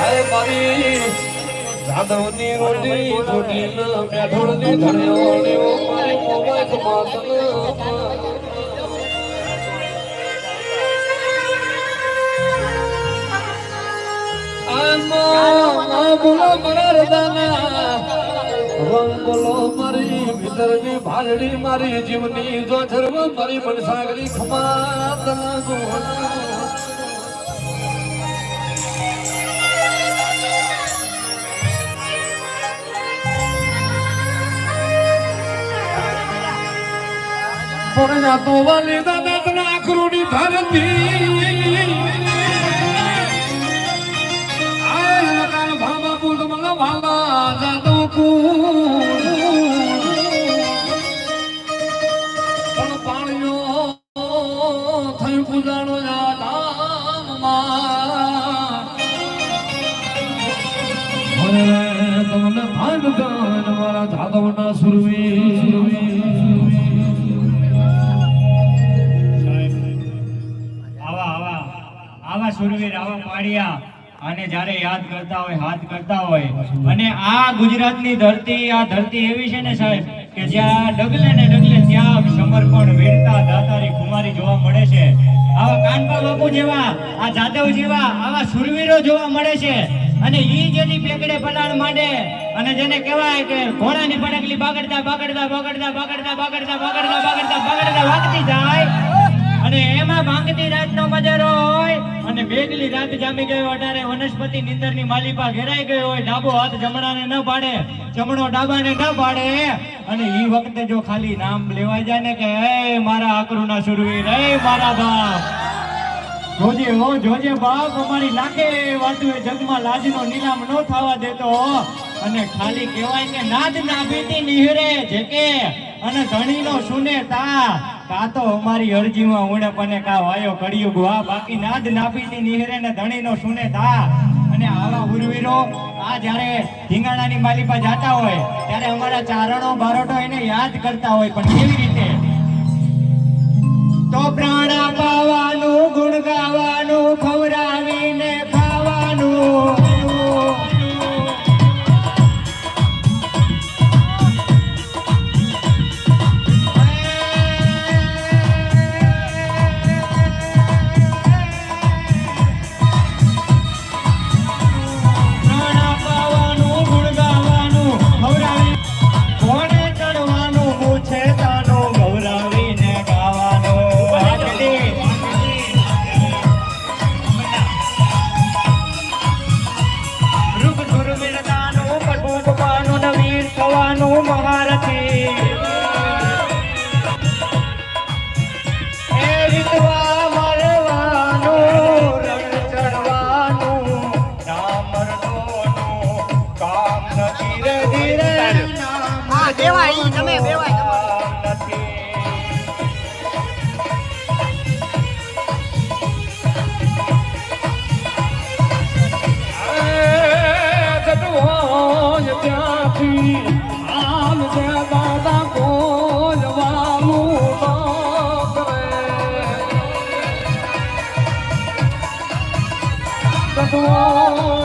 હાય મારી જાદવની રોટી જોડી મેઠોડની ધણિયોની ઓ મારી મારી જીવની જો ધર્મ મારી મનસાગરી ખમાતન કોરજા તો વાલી દાદા તને આકરુડી ધરતી. આ કાલ ભામા પૂત મને સુરવી આવા અને જ્યારે યાદ કરતા હોય હાથ કરતા હોય અને આ ગુજરાતની ધરતી આ ધરતી એવી છે ને સાહેબ કે જ્યાં ડગલે ને ડગલે ત્યાગ સમર્પણ વીરતા દાતારી કુમારી જોવા મળે છે આવા કાનપા બાપુ જેવા આ જાદવ જેવા આવા સુરવીરો જોવા મળે છે અને ઈ જેની પેકડે પલાણ માંડે અને જેને કહેવાય કે ઘોડાની પડકલી બાગડતા બગડતા બગડતા બગડતા બગડતા બગડતા બગડતા બગડતા વાગતી જાય અને એમાં ભાંગતી રાતનો મજારો હોય અને બેગલી રાત જામી ગયો અઢારે વનસ્પતિ નિંદરની માલિપા ઘેરાઈ ગયો હોય, ડાબો હાથ જમણાને ન પાડે, જમણો ડાબાને ન પાડે. અને ઈ વખતે જો ખાલી નામ લેવાય જાય ને કે, એ મારા આકરુના સુરવીર, એ મારા બાપ. જોજે હો, જોજે બાપ, અમારી લાગે વાતું એ જગમાં લાજનો નીલામ ન થવા દેતો. અને ખાલી કહેવાય કે નાદ નાભીતી નિહરે, જે કે, અને ધણીનો સુને તા કા તો અમારી અરજીમાં ઉણે પને કા વાયો કડિયું ગવા બાકી નાદ નાપીની નિહરે ને ધણીનો સુને તા અને આવા ઉરવીરો, આ જ્યારે ધીંગાણાની માલિપા જાતા હોય, ત્યારે અમારા ચારણો બારોટો એને યાદ કરતા હોય. પણ કેવી રીતે? તો પ્રાણા પાવાનું, ગુણ ગાવાનું ખવરાવીને ખાવાનું. હા દેવાય તમે દેવાય Oh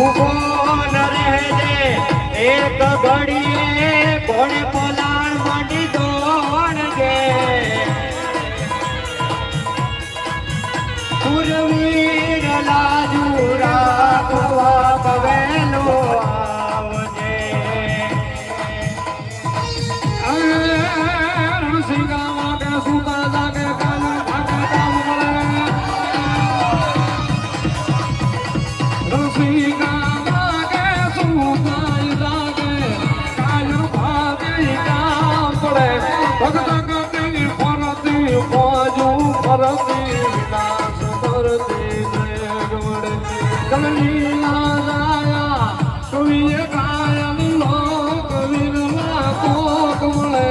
ઊભો ન રહેજે એક ઘડીએ કોણે પોલાણ માંડી દોડજે. પૂરવીર લાજુ રાખવા પરતી વિનાશ કરતી જગવડે કલલીલા રાયા કવિએ ગાયન લોક વીરના કોક મળે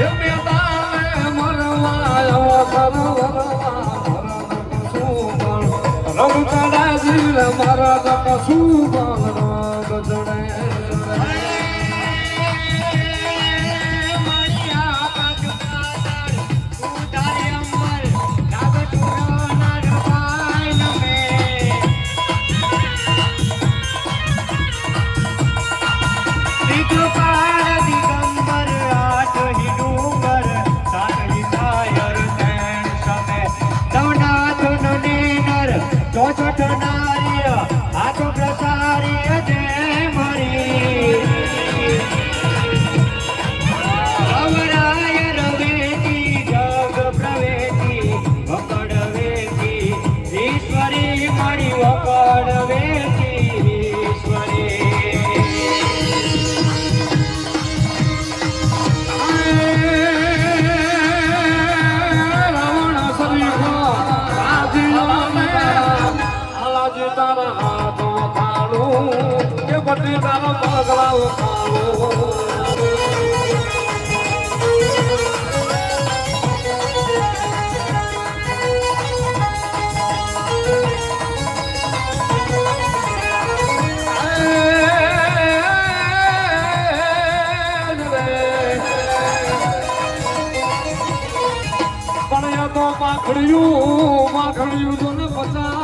એ મેદાને મરવાયો સરવરવા મરદ કશું રંગ ચડાજી રે મરદ કશું પણ રંગ બધી તારા પગલા વખાણું પણ એ તો માખડ્યું માખડ્યું તો ને પચાસ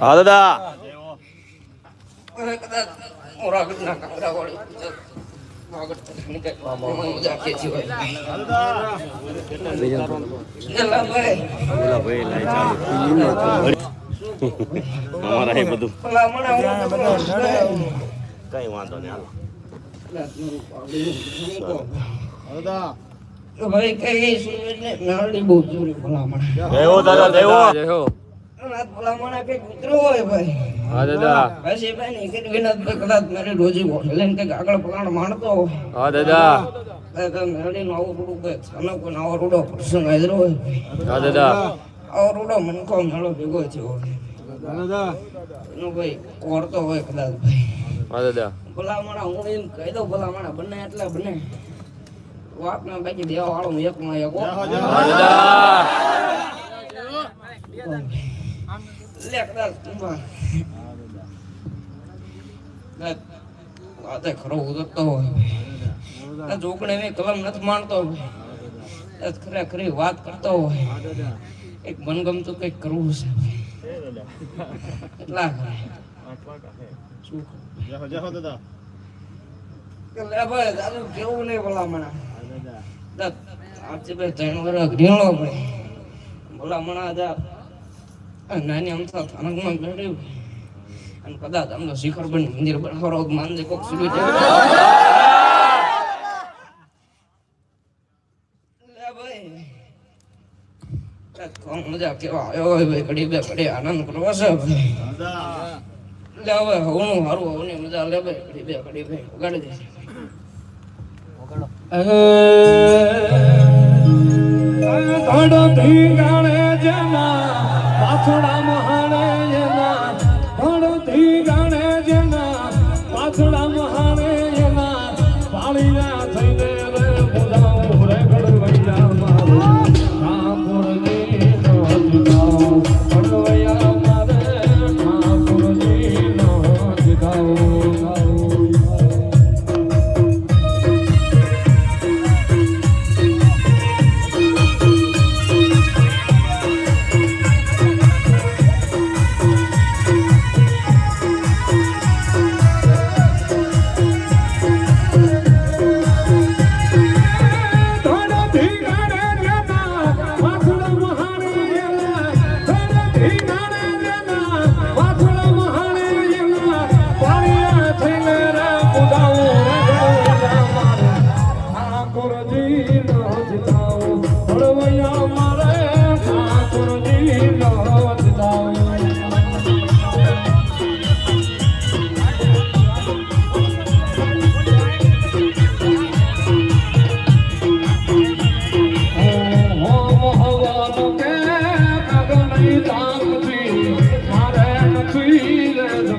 હા દાદા. બોલા ભાઈ લાઈ ચાલુ અમારા એ બધું. કઈ વાંધો નહીં હાલો. ભાઈ કઈ સુરજને મેળડી બહુ જોરી ભલામણ. દેવો દાદા દેવો અનાથ ભલામણ કઈ કૂતરો હોય ભાઈ. હા દાદા. પછી ભાઈ ને કઈ વિનોદ કદાચ મારી રોજી કંઈક આગળ પલાણ માણતો હોય. હા દાદા. આવું રૂડું કંઈક અને કોઈ આવો રૂડો પ્રસંગ હાજરો હોય. હા દાદા. આવો રૂડો મનકો મેળો ભેગો થયો એનો ભાઈ કોરતો હોય કદાચ ભાઈ. હા દાદા. ભલામણ હું એમ કહી દઉં ભલામણ બને એટલે બને. વાપના બાકી દેવા વાળો એક માં એક વાતે ખરો ઉદકતો હોય. જોકણે મેં કલમ નથી માનતો હોય. ખરેખરી વાત કરતો હોય. એક મનગમતું કંઈક કરવું છે. એટલા કરે. શું દાદુ. કેવું નહીં ભલામણા દાદ, આજે ત્રણ ભાઈ ભલામણા મજા કેવા આવ્યો હોય ભાઈ ઘડી બે ઘડી આનંદ કરવો છે ભાઈ લે હારું હવની મજા લે ભાઈ ઘડી બે ઘડી ભાઈ ઉગાડી દે. ધડ ધીંગાણે જેના પાછળ મહાણે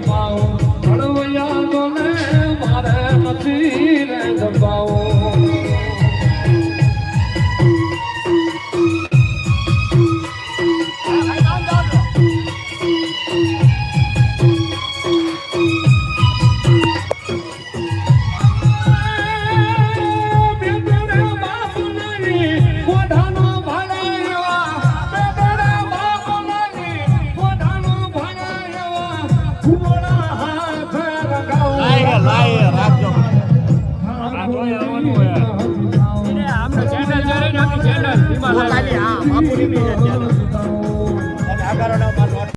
পাও ચેનલ જ્યારે ને આપણી ચેનલ પોતાની, હા,